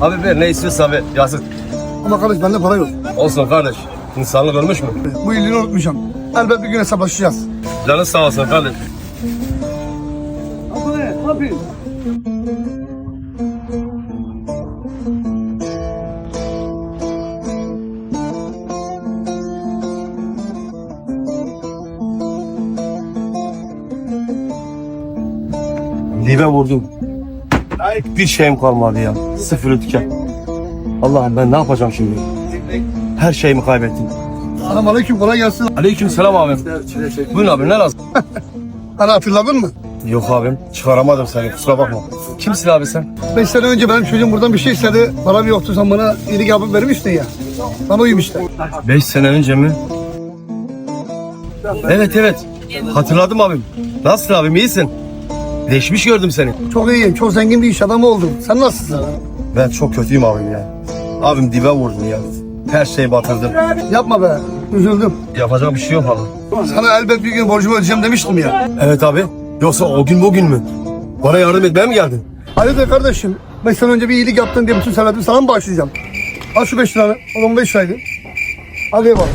Abi ver ne istiyorsa ver. Yazık. Ama kardeş bende para yok. Olsun kardeş. İnsanlık ölmüş mü? Bu iyiliğini unutmayacağım. Elbet bir gün hesaplaşacağız. Canın sağ olsun kardeş. Dibe vurdum. Bir şeyim kalmadı ya. Sıfır tüken. Allah'ım ben ne yapacağım şimdi? Her şeyimi kaybettim. Selam aleyküm kolay gelsin. Aleyküm selam abim. Buyurun abi ne lazım? Bana hatırladın mı? Yok abim çıkaramadım seni kusura bakma. Kimsin abi sen? Beş sene önce benim çocuğum buradan bir şey istedi. Param yoktu sen bana iyilik yapıp vermiştin ya. Bana uyum işte. Beş sene önce mi? Evet evet. Hatırladım abim. Nasılsın abim iyisin? Değişmiş gördüm seni. Çok iyiyim. Çok zengin bir iş adamı oldum. Sen nasılsın? Ben çok kötüyüm abim ya. Abim dibe vurdun ya. Her şeyi batırdım. Yapma be. Üzüldüm. Yapacak bir şey yok abi. Sana elbet bir gün borcumu ödeyeceğim demiştim ya. Evet abi. Yoksa o gün bugün mü? Bana yardım etmeye mi geldin? Hayırdır kardeşim? Beş sene önce bir iyilik yaptın diye bütün servetimi sana mı bağışlayacağım? Al şu beş liranı. O zaman beş liraydı. Hadi eyvallah.